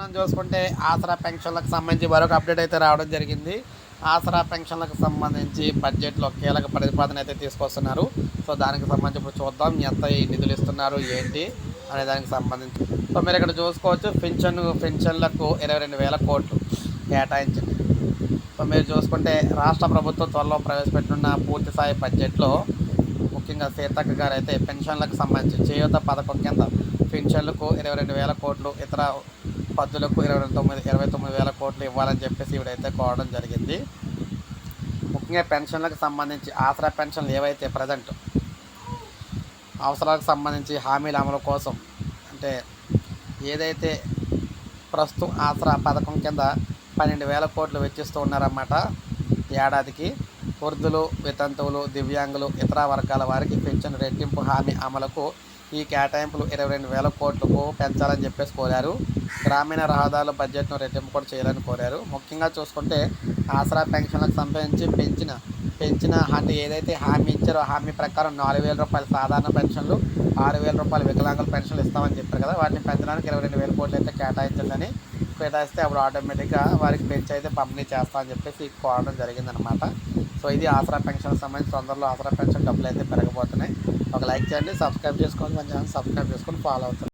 మనం చూసుకుంటే ఆసరా పెన్షన్లకు సంబంధించి మరొక అప్డేట్ అయితే రావడం జరిగింది. ఆసరా పెన్షన్లకు సంబంధించి బడ్జెట్లో కీలక ప్రతిపాదన అయితే తీసుకొస్తున్నారు. సో దానికి సంబంధించి ఇప్పుడు చూద్దాం ఎంత ఈ నిధులు ఇస్తున్నారు ఏంటి అనే దానికి సంబంధించి. సో మీరు ఇక్కడ చూసుకోవచ్చు పెన్షన్ పెన్షన్లకు ఇరవై రెండు వేల కోట్లు కేటాయించింది. సో మీరు చూసుకుంటే రాష్ట్ర ప్రభుత్వం త్వరలో ప్రవేశపెట్టిన పూర్తి స్థాయి బడ్జెట్లో ముఖ్యంగా సీతక్క గారు అయితే పెన్షన్లకు సంబంధించి చేయూత పథకం కింద పెన్షన్లకు ఇరవై రెండు వేల కోట్లు ఇతర పద్దులకు ఇరవై తొమ్మిది ఇరవై తొమ్మిది వేల కోట్లు ఇవ్వాలని చెప్పేసి ఇవిడైతే కోరడం జరిగింది. ముఖ్యంగా పెన్షన్లకు సంబంధించి ఆసరా పెన్షన్లు ఏవైతే ప్రజెంట్ అవసరాలకు సంబంధించి హామీల అమలు కోసం అంటే ఏదైతే ప్రస్తుతం ఆసరా పథకం కింద పన్నెండు వేల కోట్లు వెచ్చిస్తూ ఉన్నారన్నమాట ఏడాదికి వృద్ధులు వితంతువులు దివ్యాంగులు ఇతర వర్గాల వారికి పెన్షన్ రెట్టింపు హామీ అమలుకు ఈ కేటాయింపులు ఇరవై రెండు వేల కోట్లకు పెంచాలని చెప్పేసి కోరారు. గ్రామీణ రహదారుల బడ్జెట్ను రెట్టింపు కూడా చేయాలని కోరారు. ముఖ్యంగా చూసుకుంటే ఆసరా పెన్షన్లకు సంబంధించి పెంచిన పెంచిన అంటే ఏదైతే హామీ ఇచ్చారో హామీ ప్రకారం నాలుగు వేల రూపాయల సాధారణ పెన్షన్లు ఆరు వేల రూపాయల వికలాంగుల పెన్షన్లు ఇస్తామని చెప్పారు కదా. వాటిని పెంచడానికి ఇరవై రెండు వేల కోట్లు అయితే కేటాయించాలని కేటాయిస్తే అప్పుడు ఆటోమేటిక్గా వారికి పెంచి అయితే పంపిణీ చేస్తామని చెప్పేసి కోరడం జరిగిందనమాట సో ఇది ఆసరా పెన్షన్ సంబంధించి తొందరలో ఆసరా పెన్షన్ డబ్బులు అయితే పెరగబోతున్నాయి ఒక లైక్ చేయండి సబ్స్క్రైబ్ చేసుకోండి కొంచెం సబ్స్క్రైబ్ చేసుకొని ఫాలో అవుతుంది